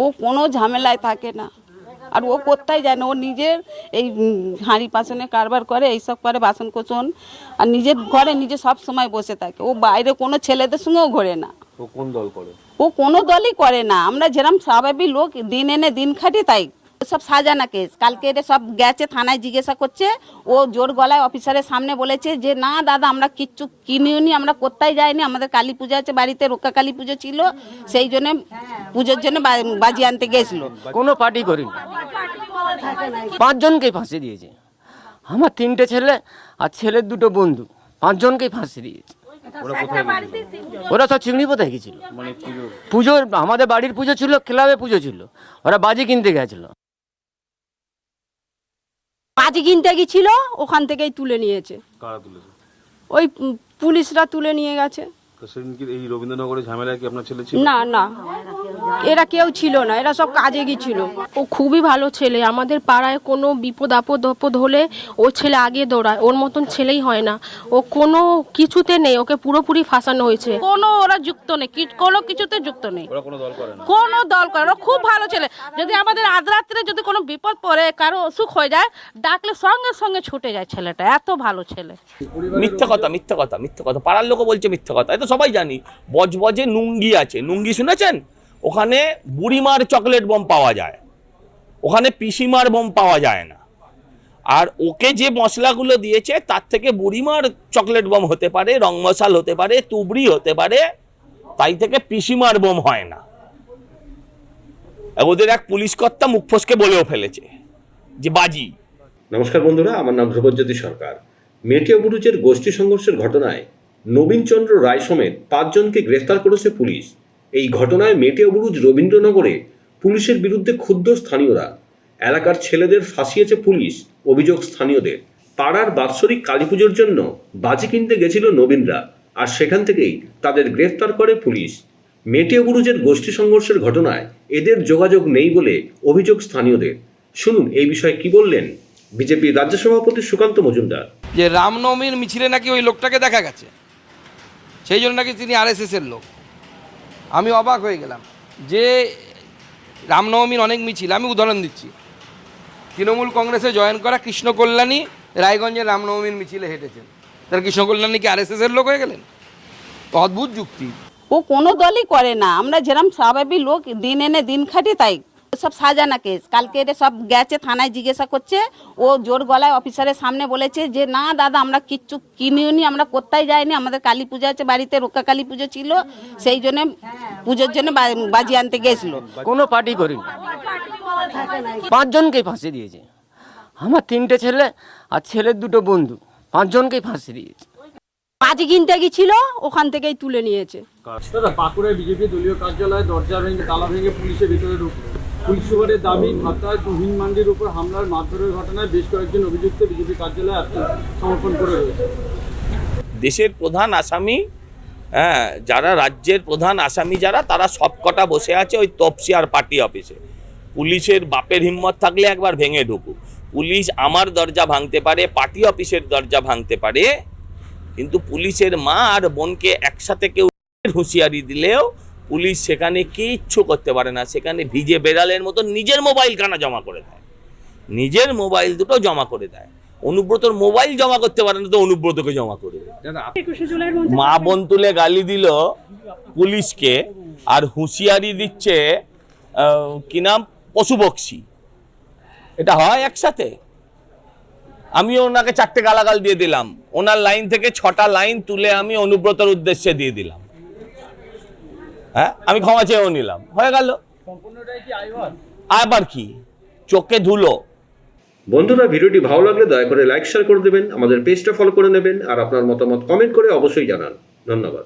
ও কোনো ঝামেলায় থাকে না। আর ও কোথায় যায় না ও নিজের এই হাঁড়ি পাশনে কারবার করে এইসব করে বাসন কোচন আর নিজের ঘরে নিজে সব সময় বসে থাকে। ও বাইরে কোনো ছেলেদের সঙ্গেও ঘোরে না। ও কোন দল করে? ও কোনো দলই করে না। আমরা যেরকম স্বাভাবিক লোক দিন এনে দিন খাটি তাই। সব সাজানা কেস। কালকে এটা সব গেছে থানায় জিজ্ঞাসা করছে। ও জোর গলায় অফিসারের সামনে বলেছে যে না দাদা আমরা কিচ্ছু কিনিওনি আমরা কোথায় যাইনি। আমাদের কালী পূজা আছে বাড়িতে রক্ষা কালী পুজো ছিল। সেই জন্য পুজোর জন্য বাজি আনতে গেছিল। কোনো পার্টি করিনি। পাঁচজনকেই ফাঁসি দিয়েছে। আমার তিনটে ছেলে আর ছেলের দুটো বন্ধু পাঁচজনকেই ফাঁসি দিয়েছে। ওরা সব চিংড়ি পোতায় গেছিল। মানে পুজো পুজোর আমাদের বাড়ির পুজো ছিল ক্লাবে পুজো ছিল। ওরা বাজি কিনতে গেছিল। বাজি কিনতে গেছিল ওখান থেকেই তুলে নিয়েছে। ওই পুলিশরা তুলে নিয়ে গেছে। সেদিন কি এই রবীন্দ্রনগরে ঝামেলায় কি আপনার ছেলে ছিল? না না। এরা কেউ ছিল না এরা সব কাজে গিয়েছিল। ও খুবই ভালো ছেলে আমাদের পাড়ায় কোনো বিপদ আপদ আপদ হলে ও ছেলে আগে দৌড়ায় ওর মতন ছেলেই হয় না। ও কোনো কিছুতে নেই ওকে পুরোপুরি ফাঁসানো হয়েছে। কোনো ওরা যুক্ত নেই কি- কোনো কিছুতে যুক্ত নেই। কোনো দল করে না। কোনো ওরা খুব ভালো ছেলে। যদি আমাদের আধ রাত্রে যদি কোনো বিপদ পড়ে কারও অসুখ হয়ে যায় ডাকলে সঙ্গে সঙ্গে ছুটে যায় ছেলেটা এত ভালো ছেলে। মিথ্যা কথা মিথ্যা কথা মিথ্যা কথা। পাড়ার লোকও বলছে মিথ্যা কথা এই তো সবাই জানি। বজবজে নুঙ্গি আছে নুঙ্গি শুনেছেন? ওখানে বুড়িমার চকলেট বম পাওয়া যায়। ওখানে পিসিমার বম পাওয়া যায় না। আর ওকে যে মশলাগুলো দিয়েছে, তার থেকে বুড়িমার চকলেট বম হতে পারে রং মশাল হতে পারে, তুবড়ি হতে পারে, তাই থেকে পিসিমার বোম হয় না। ওদের এক পুলিশ কর্তা মুখ ফসকে বলেও ফেলেছে যে, বাজি। নমস্কার বন্ধুরা, আমার নাম ধ্রুবজ্যোতি সরকার। মেটিয়া বুরুজের গোষ্ঠী সংঘর্ষের ঘটনায় নবীনচন্দ্র রায় সমেত পাঁচজনকে গ্রেফতার করেছে পুলিশ। এই ঘটনায় মেটিয়া বুরুজ রবীন্দ্রনগরে পুলিশের বিরুদ্ধে ক্ষুব্ধ স্থানীয়রা। এলাকার ছেলেদের ফাঁসিয়েছে পুলিশ, অভিযোগ স্থানীয়দের। পাড়ার বাৎসরিক কালী পুজোর জন্য বাজি কিনতে গেছিল নবীনরা আর সেখান থেকেই তাদের গ্রেফতার করে পুলিশ। মেটিয়া বুরুজের গোষ্ঠী সংঘর্ষের ঘটনায় এদের যোগাযোগ নেই বলে অভিযোগ স্থানীয়দের। শুনুন এই বিষয়ে কি বললেন বিজেপির রাজ্য সভাপতি সুকান্ত মজুমদার। যে রামনবমীর মিছিলে নাকি ওই লোকটাকে দেখা গেছে? সেই জন্য নাকি তিনি আরএসএসের লোক। আমি অবাক হয়ে গেলাম যে রামনবমীর অনেক মিছিল, আমি উদাহরণ দিচ্ছি। তৃণমূল কংগ্রেসে জয়েন করা কৃষ্ণ কল্যাণী রায়গঞ্জের রামনবমীর মিছিলে হেঁটেছেন। তার কৃষ্ণ কল্যাণী কি আরএসএসের লোক হয়ে গেলেন? অদ্ভুত যুক্তি। ও কোনো দলই করে না। আমরা যেরকম স্বাভাবিক লোক, দিন এনে দিন খাটি, তাই সব সাজানা কেস। কালকে এটা সব গেছে থানায় জিজ্ঞাসা করছে। ও জোর গলায় অফিসারের সামনে বলেছে যে না দাদা আমরা কিচ্ছু কিনিওনি আমরা কোথায় যাইনি। আমাদের কালী পূজা আছে বাড়িতে রক্ষা কালী পুজো ছিল। সেই জন্য পুজোর জন্য বা- বাজি আনতে গেছিল। কোনো পার্টি করিনি। পাঁচজনকেই ফাঁসি দিয়েছে। আমার তিনটে ছেলে আর ছেলের দুটো বন্ধু পাঁচজনকেই ফাঁসি দিয়েছে। বাজি কিনতে গেছিল ওখান থেকেই তুলে নিয়েছে। দাদা বাঁকুড়ায় বিজেপি দলীয় কার্যালয়ে দরজা ভেঙে তালা ভেঙে পুলিশের ভিতরে ঢুকলো। পুলিশ দাবি ভাতায় তুহিন মান্ডির উপর হামলার মারধরের ঘটনায় বেশ কয়েকজন অভিযুক্ত বিজেপি কার্যালয়ে আত্মসমর্পণ করে রয়েছে। দেশের প্রধান আসামি হ্যাঁ যারা রাজ্যের প্রধান আসামি যারা, তারা সবকটা বসে আছে ওই তপসিয়ার পার্টি অফিসে। পুলিশের বাপের হিম্মত থাকলে একবার ভেঙে ঢুকুক। পুলিশ আমার দরজা ভাঙতে পারে, পার্টি অফিসের দরজা ভাঙতে পারে, কিন্তু পুলিশের মা আর বোনকে একসাথে কেউ হুঁশিয়ারি দিলেও পুলিশ সেখানে কিচ্ছু করতে পারে না। সেখানে ভিজে বেড়ালের মতো নিজের মোবাইল কানা জমা করে দেয়। নিজের মোবাইল দুটো জমা করে দেয়। অনুব্রতর মোবাইল জমা করতে পারে না তো অনুব্রতকে জমা করে দেয় মা বোন তুলে গালি দিল পুলিশকে আর হুঁশিয়ারি দিচ্ছে কি নাম? পশুপক্ষী এটা হয় একসাথে? আমি ওনাকে চারটে গালাগাল দিয়ে দিলাম। ওনার লাইন থেকে ছটা লাইন তুলে আমি অনুব্রতর উদ্দেশ্যে দিয়ে দিলাম। হ্যাঁ? আমি ক্ষমা চেয়েও নিলাম। হয়ে গেল। আবার কি? চোখে ধুলো। বন্ধুরা ভিডিওটি ভালো লাগলে দয়া করে লাইক শেয়ার করে দেবেন। আমাদের পেজটা ফলো করে নেবেন। আর আপনার মতামত কমেন্ট করে অবশ্যই জানান। ধন্যবাদ।